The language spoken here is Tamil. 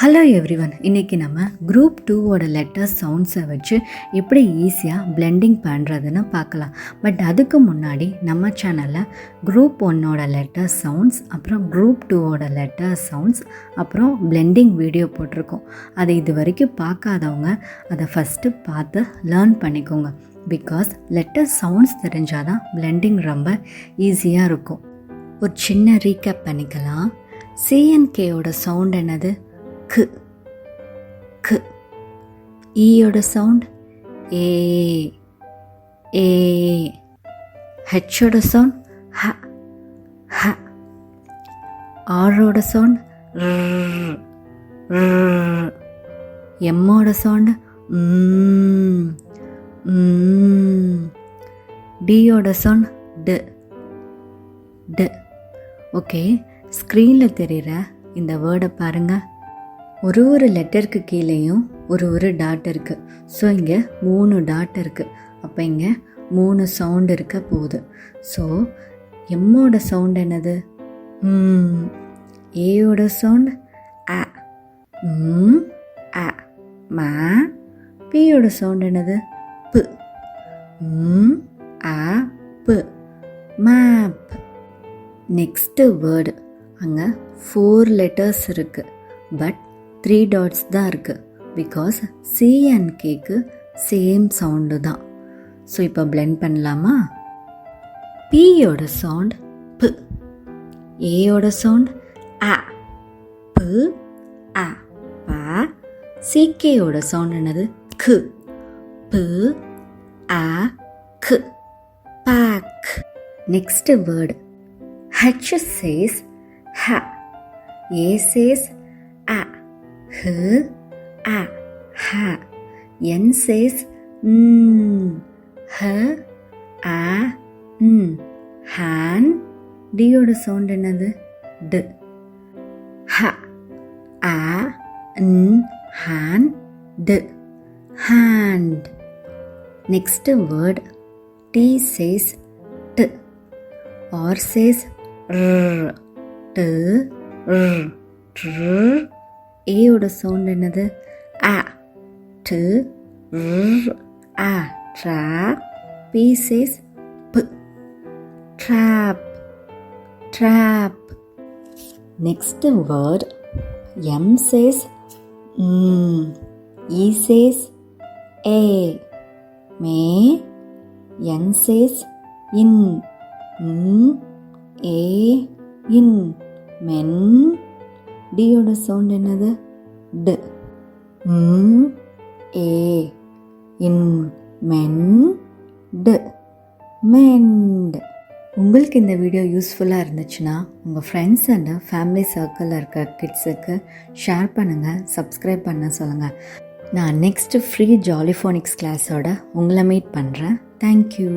ஹலோ எவ்ரி ஒன் இன்றைக்கி நம்ம குரூப் டூவோட லெட்டர் சவுண்ட்ஸை வச்சு எப்படி ஈஸியாக பிளெண்டிங் பண்ணுறதுன்னு பார்க்கலாம். பட் அதுக்கு முன்னாடி நம்ம சேனலில் குரூப் ஒன்னோட லெட்டர் சவுண்ட்ஸ் அப்புறம் குரூப் டூவோட லெட்டர் சவுண்ட்ஸ் அப்புறம் பிளெண்டிங் வீடியோ போட்டிருக்கோம். அதை இது வரைக்கும் பார்க்காதவங்க அதை ஃபஸ்ட்டு பார்த்து லேர்ன் பண்ணிக்கோங்க. பிகாஸ் லெட்டர் சவுண்ட்ஸ் தெரிஞ்சால் தான் பிளெண்டிங் ரொம்ப ஈஸியாக இருக்கும். ஒரு சின்ன ரீகேப் பண்ணிக்கலாம். சிஎன்கேயோட சவுண்ட் என்னது? கு. கு. ஈயோட சவுண்ட்? ஏ. ஏ. ஹெச்சோட சவுண்ட்? ஹ. ஹ. ஆரோட சவுண்ட்? எம்மோட சவுண்ட்? டியோட சவுண்ட்? டு. டு. ஓகே. ஸ்க்ரீனில் தெரிகிற இந்த வேர்டை பாருங்கள் ஒரு ஒரு லெட்டருக்கு கீழேயும் ஒரு ஒரு டாட் இருக்குது ஸோ இங்கே மூணு டாட் இருக்குது அப்போ இங்கே மூணு சவுண்ட் இருக்க போகுது. ஸோ எம்மோட சவுண்ட் என்னது? ம் ஏயோட சவுண்ட் அ ம் அ மா பியோட சவுண்ட் என்னது? பு ம் அ பு மேப் நெக்ஸ்ட்டு வேர்டு அங்கே ஃபோர் லெட்டர்ஸ் இருக்குது பட் த்ரீ டாட்ஸ் தான் இருக்குது பிகாஸ் சி அண்ட் கேக்கு சேம் சவுண்டு தான். ஸோ இப்போ பிளெண்ட் பண்ணலாமா? பியோட சவுண்ட் பு ஏயோட சவுண்ட் அ பு அ ப சிகேயோட சவுண்ட் என்னது? கு பு அ கு pack next word H says ஹ ஏ சேஸ் ஆ அ ஹ அ ஹ. என் சேஸ் ம் ஹ அ ம். ஹேன் டியோட சவுண்ட் என்னது? டு. ஹ அ ன் ஹேன் to. Hand. Next word D says to. R says டு ஏயோட சவுண்ட் என்னது? ஆ டு ஆ ட்ரா பீசஸ் பு drop drop next word M says E says A May N says இன் ஏ இன் மென் டியோட சவுண்ட் என்னது? டு ம் ஏ இன் மென் டு மெண்ட் உங்களுக்கு இந்த வீடியோ யூஸ்ஃபுல்லாக இருந்துச்சுன்னா உங்கள் ஃப்ரெண்ட்ஸ் அண்டு ஃபேமிலி சர்க்கிளில் இருக்க கிட்ஸுக்கு ஷேர் பண்ணுங்கள் சப்ஸ்கிரைப் பண்ண சொல்லுங்கள் நான் நெக்ஸ்ட்டு ஃப்ரீ ஜாலிஃபோனிக்ஸ் கிளாஸோட உங்களை மீட் பண்ணுறேன் தேங்க்யூ